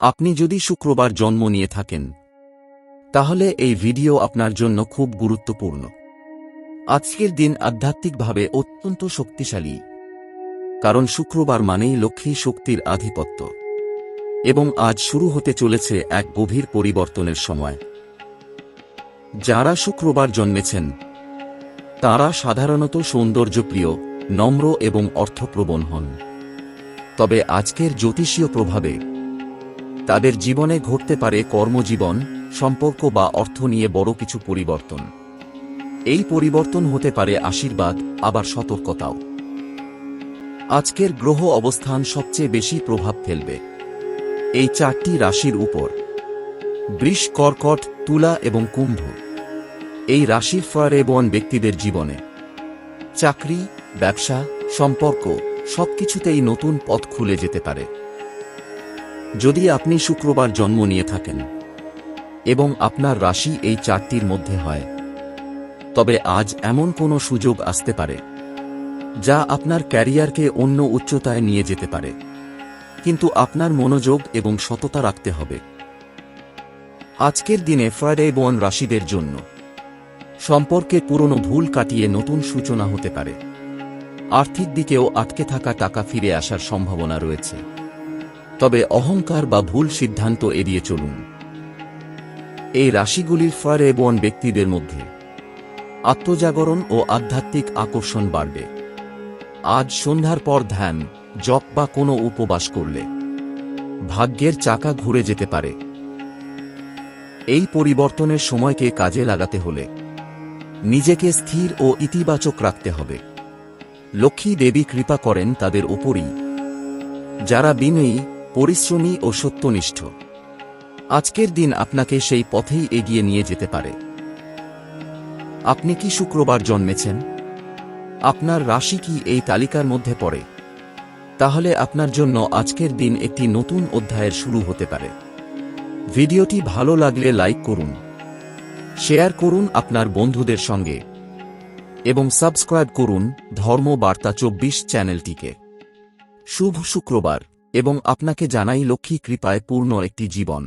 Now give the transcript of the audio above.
আপনি যদি শুক্রবার জন্ম নিয়ে থাকেন, তাহলে এই ভিডিও আপনার জন্য খুব গুরুত্বপূর্ণ। আজকের দিন আধ্যাত্মিকভাবে অত্যন্ত শক্তিশালী। কারণ শুক্রবার মানেই লক্ষ্মী শক্তির আধিপত্য। এবং আজ শুরু হতে চলেছে এক গভীর পরিবর্তনের সময়। যারা শুক্রবার জন্মেছেন, তারা সাধারণত সৌন্দর্যপ্রিয়, নম্র এবং অর্থপ্রবণ হন। তবে আজকের জ্যোতিষীয় প্রভাবে তাদের জীবনে ঘটতে পারে কর্মজীবন, সম্পর্ক বা অর্থ নিয়ে বড় কিছু পরিবর্তন। এই পরিবর্তন হতে পারে আশীর্বাদ, আবার সতর্কতাও। আজকের গ্রহ অবস্থান সবচেয়ে বেশি প্রভাব ফেলবে। এই চারটি রাশির উপর। বৃষ, কর্কট, তুলা এবং কুম্ভ। এই রাশির ফয়ারেবন ব্যক্তিদের জীবনে। চাকরি, ব্যবসা, সম্পর্ক সবকিছুতেই নতুন পথ খুলে যেতে পারে। যদি আপনি শুক্রবার জন্ম নিয়ে থাকেন এবং আপনার রাশি এই চারটির মধ্যে হয়, তবে আজ এমন কোনো সুযোগ আসতে পারে যা আপনার ক্যারিয়ারকে অন্য উচ্চতায় নিয়ে যেতে পারে। কিন্তু আপনার মনোযোগ এবং সততা রাখতে হবে। আজকের দিনে ফ্রাইডে বোন রাশিদের জন্য সম্পর্কে পুরনো ভুল কাটিয়ে নতুন সূচনা হতে পারে। আর্থিক দিকেও আটকে থাকা টাকা ফিরে আসার সম্ভাবনা রয়েছে। তবে অহংকার বা ভুল সিদ্ধান্ত এড়িয়ে চলুন। এই রাশিগুলির ফয়ারে বন ব্যক্তিদের মধ্যে আত্মজাগরণ ও আধ্যাত্মিক আকর্ষণ বাড়বে। আজ সন্ধ্যার পর ধ্যান, জপ বা কোনো উপবাস করলে ভাগ্যের চাকা ঘুরে যেতে পারে। এই পরিবর্তনের সময়কে কাজে লাগাতে হলে নিজেকে স্থির ও ইতিবাচক রাখতে হবে। লক্ষ্মী দেবী কৃপা করেন তাদের উপরই। যারা বিনয়ী পরিশ্রমী ও সত্যনিষ্ঠ। আজকের দিন আপনাকে সেই পথেই এগিয়ে নিয়ে যেতে পারে। আপনি কি শুক্রবার জন্মেছেন? আপনার রাশি কি এই তালিকার মধ্যে পড়ে? তাহলে আপনার জন্য আজকের দিন একটি নতুন অধ্যায়ের শুরু হতে পারে। ভিডিওটি ভালো লাগলে লাইক করুন। শেয়ার করুন আপনার বন্ধুদের সঙ্গে। এবং সাবস্ক্রাইব করুন ধর্ম বার্তা চব্বিশ চ্যানেলটিকে। শুভ শুক্রবার। এবং আপনাকে জানাই লক্ষ্মী কৃপায় পূর্ণ একটি জীবন।